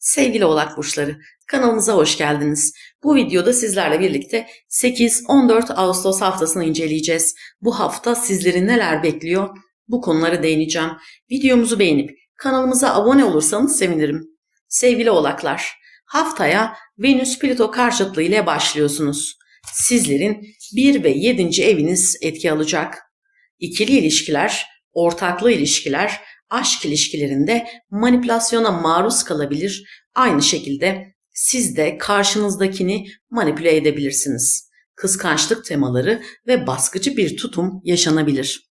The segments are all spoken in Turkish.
Sevgili oğlak burçları, kanalımıza hoş geldiniz. Bu videoda sizlerle birlikte 8-14 Ağustos haftasını inceleyeceğiz. Bu hafta sizleri neler bekliyor? Bu konulara değineceğim. Videomuzu beğenip kanalımıza abone olursanız sevinirim. Sevgili oğlaklar, haftaya Venüs-Plüto karşıtlığı ile başlıyorsunuz. Sizlerin 1 ve 7. eviniz etki alacak. İkili ilişkiler, ortaklı ilişkiler, aşk ilişkilerinde manipülasyona maruz kalabilir. Aynı şekilde siz de karşınızdakini manipüle edebilirsiniz. Kıskançlık temaları ve baskıcı bir tutum yaşanabilir.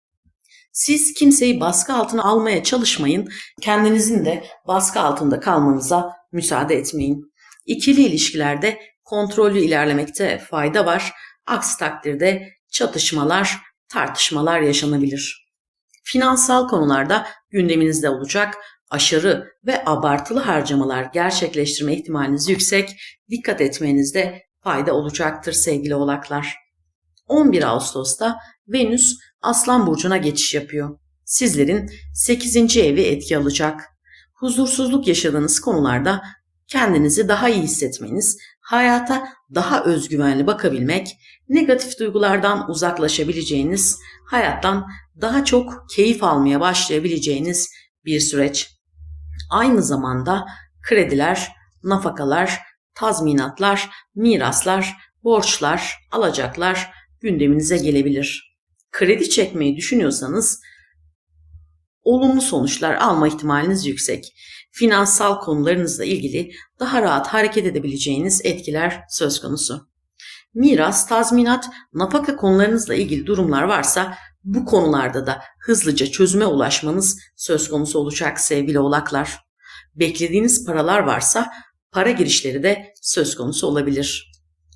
Siz kimseyi baskı altına almaya çalışmayın, kendinizin de baskı altında kalmanıza müsaade etmeyin. İkili ilişkilerde kontrollü ilerlemekte fayda var. Aksi takdirde çatışmalar, tartışmalar yaşanabilir. Finansal konularda gündeminizde olacak aşırı ve abartılı harcamalar gerçekleştirme ihtimaliniz yüksek. Dikkat etmenizde fayda olacaktır sevgili oğlaklar. 11 Ağustos'ta Venüs Aslan Burcu'na geçiş yapıyor. Sizlerin 8. evi etki alacak. Huzursuzluk yaşadığınız konularda kendinizi daha iyi hissetmeniz, hayata daha özgüvenli bakabilmek, negatif duygulardan uzaklaşabileceğiniz, hayattan daha çok keyif almaya başlayabileceğiniz bir süreç. Aynı zamanda krediler, nafakalar, tazminatlar, miraslar, borçlar, alacaklar gündeminize gelebilir. Kredi çekmeyi düşünüyorsanız olumlu sonuçlar alma ihtimaliniz yüksek. Finansal konularınızla ilgili daha rahat hareket edebileceğiniz etkiler söz konusu. Miras, tazminat, nafaka konularınızla ilgili durumlar varsa bu konularda da hızlıca çözüme ulaşmanız söz konusu olacak sevgili oğlaklar. Beklediğiniz paralar varsa para girişleri de söz konusu olabilir.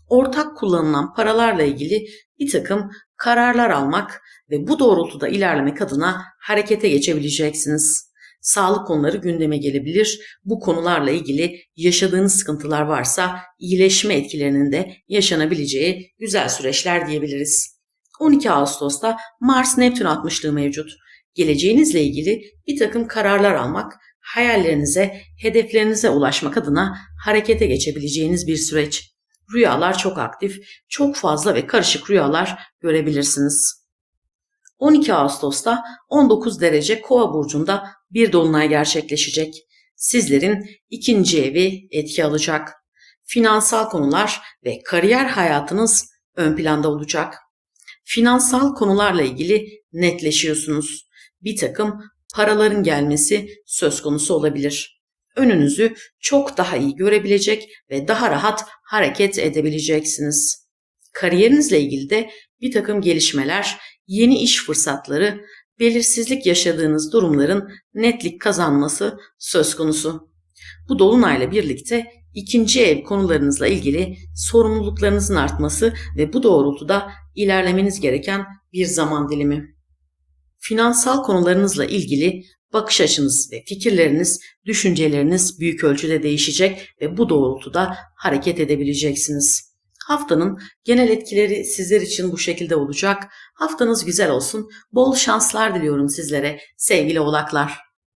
Ortak kullanılan paralarla ilgili bir takım kararlar almak ve bu doğrultuda ilerlemek adına harekete geçebileceksiniz. Sağlık konuları gündeme gelebilir. Bu konularla ilgili yaşadığınız sıkıntılar varsa iyileşme etkilerinin de yaşanabileceği güzel süreçler diyebiliriz. 12 Ağustos'ta Mars Neptün 60'lığı mevcut. Geleceğinizle ilgili bir takım kararlar almak, hayallerinize, hedeflerinize ulaşmak adına harekete geçebileceğiniz bir süreç. Rüyalar çok aktif, çok fazla ve karışık rüyalar görebilirsiniz. 12 Ağustos'ta 19 derece Kova burcunda bir dolunay gerçekleşecek. Sizlerin ikinci evi etki alacak. Finansal konular ve kariyer hayatınız ön planda olacak. Finansal konularla ilgili netleşiyorsunuz. Bir takım paraların gelmesi söz konusu olabilir. Önünüzü çok daha iyi görebilecek ve daha rahat hareket edebileceksiniz. Kariyerinizle ilgili de bir takım gelişmeler, yeni iş fırsatları, belirsizlik yaşadığınız durumların netlik kazanması söz konusu. Bu dolunayla birlikte ikinci ev konularınızla ilgili sorumluluklarınızın artması ve bu doğrultuda ilerlemeniz gereken bir zaman dilimi. Finansal konularınızla ilgili bakış açınız ve fikirleriniz, düşünceleriniz büyük ölçüde değişecek ve bu doğrultuda hareket edebileceksiniz. Haftanın genel etkileri sizler için bu şekilde olacak. Haftanız güzel olsun. Bol şanslar diliyorum sizlere sevgili oğlaklar.